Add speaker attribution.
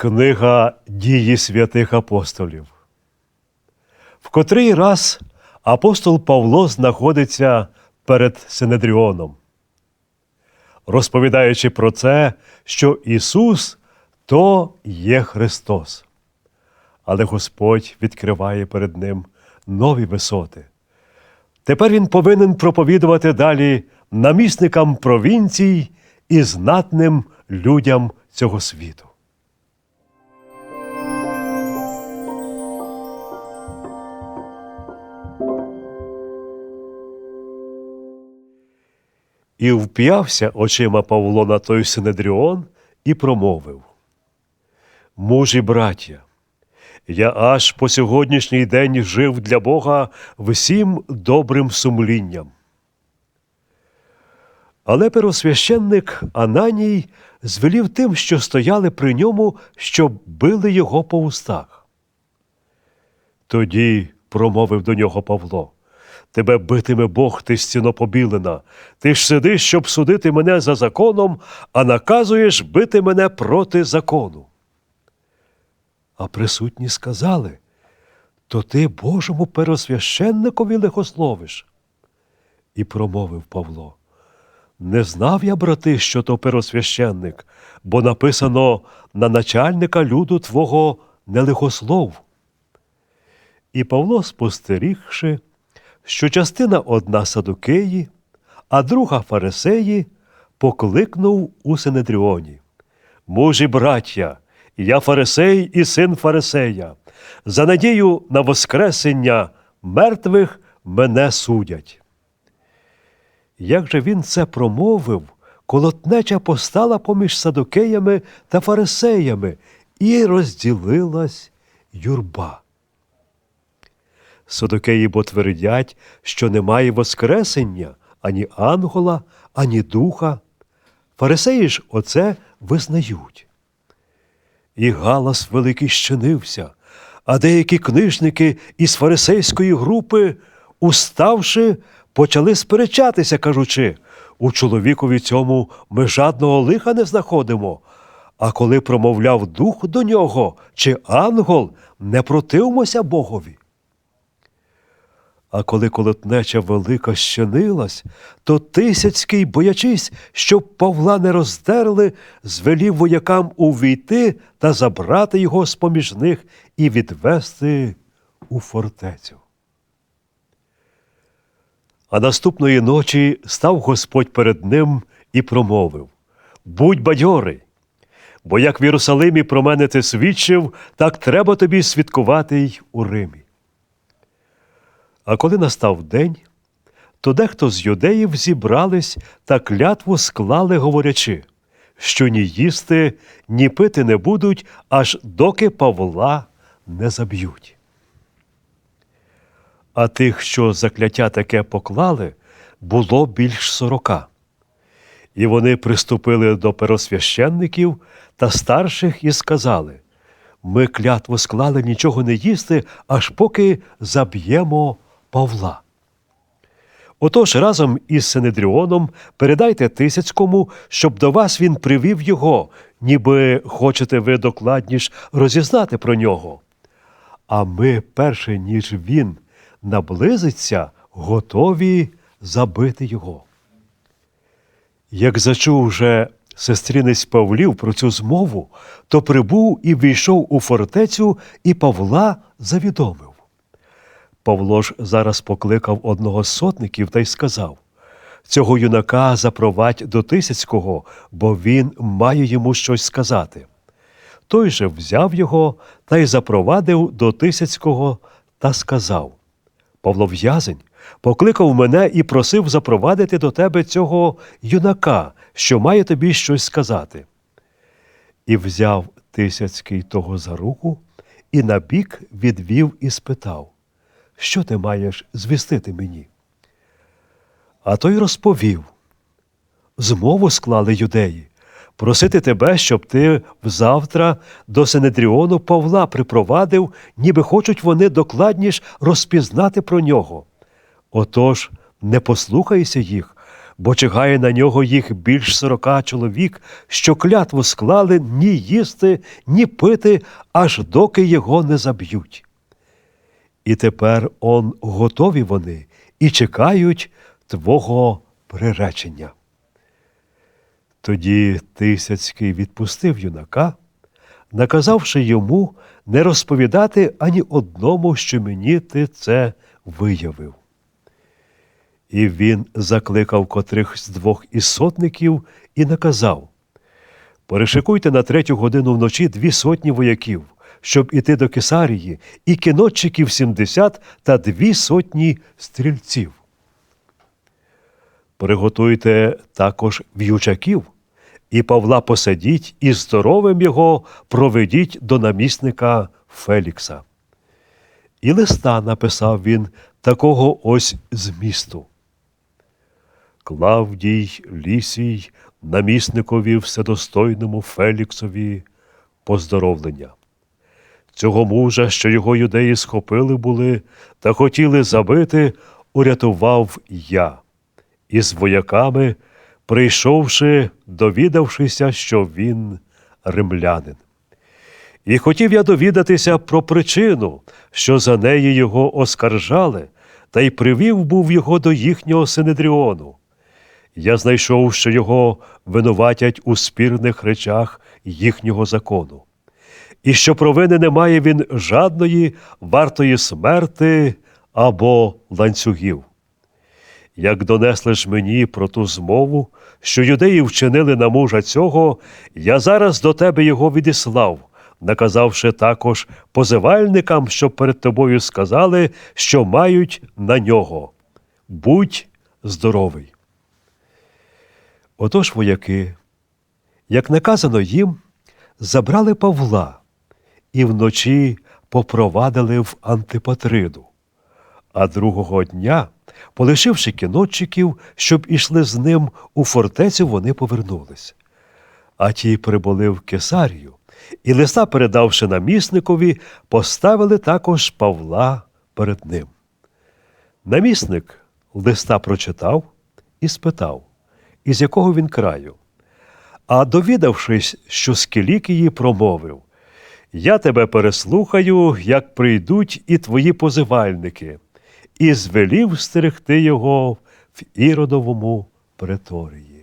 Speaker 1: Книга дії святих апостолів. В котрий раз апостол Павло знаходиться перед Синедріоном, розповідаючи про це, що Ісус то є Христос. Але Господь відкриває перед Ним нові висоти. Тепер він повинен проповідувати далі намісникам провінцій і знатним людям цього світу. І вп'явся очима Павло на той Синедріон і промовив: Мужі браття, я аж по сьогоднішній день жив для Бога всім добрим сумлінням. Але первосвященник Ананій звелів тим, що стояли при ньому, щоб били його по устах. Тоді промовив до нього Павло. Тебе битиме Бог, ти стіно побілена. Ти ж сидиш, щоб судити мене за законом, а наказуєш бити мене проти закону. А присутні сказали, то ти Божому первосвященникові лихословиш. І промовив Павло. Не знав я, брати, що то первосвященник, бо написано на начальника люду твого не лихослов. І Павло, спостерігши, що частина одна садукеї, а друга фарисеї, покликнув у Синедріоні. Мужі браття, я фарисей і син фарисея. За надію на воскресення мертвих мене судять. Як же він це промовив, колотнеча постала поміж садукеями та фарисеями, і розділилась юрба. Садокеї бо твердять, що немає воскресення ані ангола, ані духа. Фарисеї ж оце визнають. І галас великий щинився, а деякі книжники із фарисейської групи, уставши, почали сперечатися, кажучи, у чоловікові цьому ми жадного лиха не знаходимо. А коли промовляв дух до нього чи ангел, не противмося Богові. А коли колотнеча велика щинилась, то Тисяцький, боячись, щоб Павла не роздерли, звелів воякам увійти та забрати його з поміж них і відвести у фортецю. А наступної ночі став Господь перед ним і промовив Будь бадьорий, бо як в Єрусалимі про мене ти свідчив, так треба тобі свідкувати й у Римі. А коли настав день, то дехто з юдеїв зібрались та клятву склали, говорячи, що ні їсти, ні пити не будуть, аж доки Павла не заб'ють. А тих, що закляття таке поклали, було більш сорока. І вони приступили до первосвященників та старших і сказали ми клятву склали нічого не їсти, аж поки заб'ємо Павла. Отож разом із Синедріоном передайте Тисяцькому, щоб до вас він привів його, ніби хочете ви докладніш розізнати про нього. А ми, перше ніж він наблизиться, готові забити його. Як зачув вже сестринець Павлів про цю змову, то прибув і війшов у фортецю, і Павла завідомив. Павло ж зараз покликав одного з сотників та й сказав Цього юнака запровадь до Тисяцького, бо він має йому щось сказати. Той же взяв його та й запровадив до Тисяцького та сказав Павло в'язень покликав мене і просив запровадити до тебе цього юнака, що має тобі щось сказати. І взяв Тисяцький того за руку і набік відвів і спитав що ти маєш звістити мені? А той розповів змову склали юдеї, просити тебе, щоб ти взавтра до Синедріону Павла припровадив, ніби хочуть вони докладніш розпізнати про нього. Отож, не послухайся їх, бо чекає на нього їх більш сорока чоловік, що клятву склали ні їсти, ні пити, аж доки його не заб'ють. І тепер он готові вони і чекають твого приречення. Тоді Тисяцький відпустив юнака, наказавши йому не розповідати ані одному, що мені ти це виявив. І він закликав котрих з двох із сотників і наказав Перешикуйте на третю годину вночі дві сотні вояків, щоб іти до Кесарії, і кінотчиків сімдесят та дві сотні стрільців. Приготуйте також в'ючаків, і Павла посадіть, і здоровим його проведіть до намісника Фелікса. І листа написав він такого ось змісту. Клавдій Лісій, намісникові вседостойному Феліксові поздоровлення. Цього мужа, що його юдеї схопили були та хотіли забити, урятував я. І з вояками, прийшовши, довідавшися, що він римлянин. І хотів я довідатися про причину, що за неї його оскаржали, та й привів був його до їхнього синедріону. Я знайшов, що його винуватять у спірних речах їхнього закону, і що провини немає він жадної вартої смерти або ланцюгів. Як донесли ж мені про ту змову, що юдеї вчинили на мужа цього, я зараз до тебе його відіслав, наказавши також позивальникам, щоб перед тобою сказали, що мають на нього. Будь здоровий. Отож вояки, як наказано їм, забрали Павла і вночі попровадили в Антипатриду. А другого дня, полишивши кінотчиків, щоб ішли з ним у фортецю, вони повернулись. А ті прибули в Кесарію, і листа, передавши намісникові, поставили також Павла перед ним. Намісник листа прочитав і спитав, із якого він краю. А довідавшись, що з Кілікії промовив Я тебе переслухаю, як прийдуть і твої позивальники, і звелів стерегти його в Іродовому преторії.